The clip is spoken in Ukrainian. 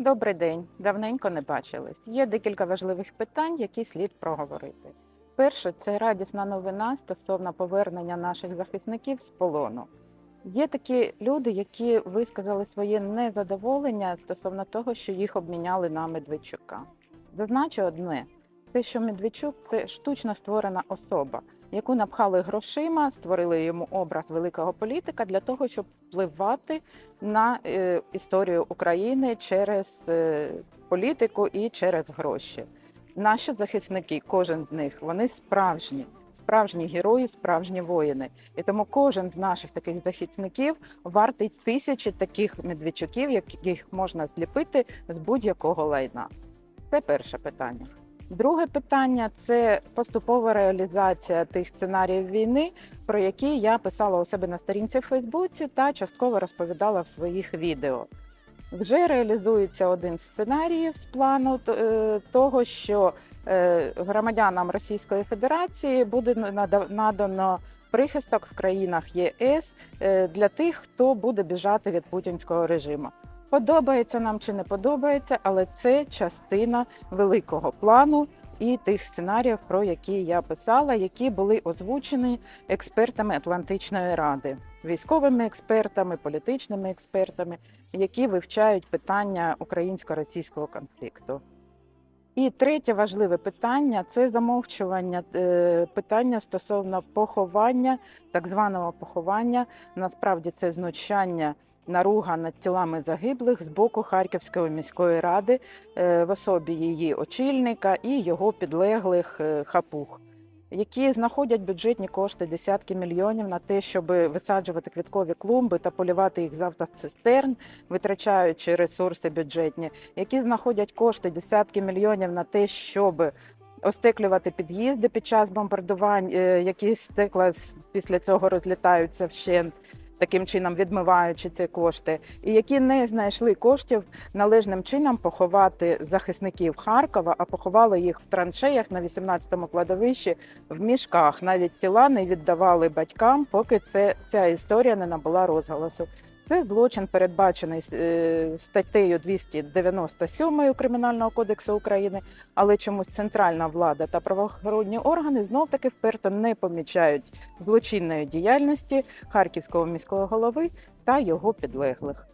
Добрий день. Давненько не бачились. Є декілька важливих питань, які слід проговорити. Перше це радісна новина стосовно повернення наших захисників з полону. Є такі люди, які висказали своє незадоволення стосовно того, що їх обміняли на Медведчука. Зазначу одне: те, що Медведчук це штучно створена особа, яку напхали грошима, створили йому образ великого політика для того, щоб впливати на е, історію України через е, політику і через гроші. Наші захисники, кожен з них, вони справжні, справжні герої, справжні воїни. І тому кожен з наших таких захисників вартий тисячі таких медведчуків, яких можна зліпити з будь-якого лайна. Це перше питання. Друге питання це поступова реалізація тих сценаріїв війни, про які я писала у себе на сторінці в Фейсбуці та частково розповідала в своїх відео. Вже реалізується один з сценаріїв з плану е, того, що е, громадянам Російської Федерації буде нада- надано прихисток в країнах ЄС е, для тих, хто буде біжати від путінського режиму. Подобається нам чи не подобається, але це частина великого плану і тих сценаріїв, про які я писала, які були озвучені експертами Атлантичної ради, військовими експертами, політичними експертами, які вивчають питання українсько-російського конфлікту. І третє важливе питання це замовчування е, питання стосовно поховання, так званого поховання. Насправді це знущання наруга над тілами загиблих з боку Харківської міської ради е, в особі її очільника і його підлеглих е, хапух, які знаходять бюджетні кошти десятки мільйонів на те, щоб висаджувати квіткові клумби та полювати їх з автоцистерн, витрачаючи ресурси бюджетні, які знаходять кошти десятки мільйонів на те, щоб Остеклювати під'їзди під час бомбардувань, е, які стекла після цього розлітаються вщент, таким чином відмиваючи ці кошти, і які не знайшли коштів належним чином поховати захисників Харкова, а поховали їх в траншеях на 18-му кладовищі в мішках. Навіть тіла не віддавали батькам, поки це ця історія не набула розголосу. Це злочин передбачений е, статтею 297 Кримінального кодексу України, але чомусь центральна влада та правоохоронні органи знов таки вперто не помічають злочинної діяльності харківського міського голови та його підлеглих.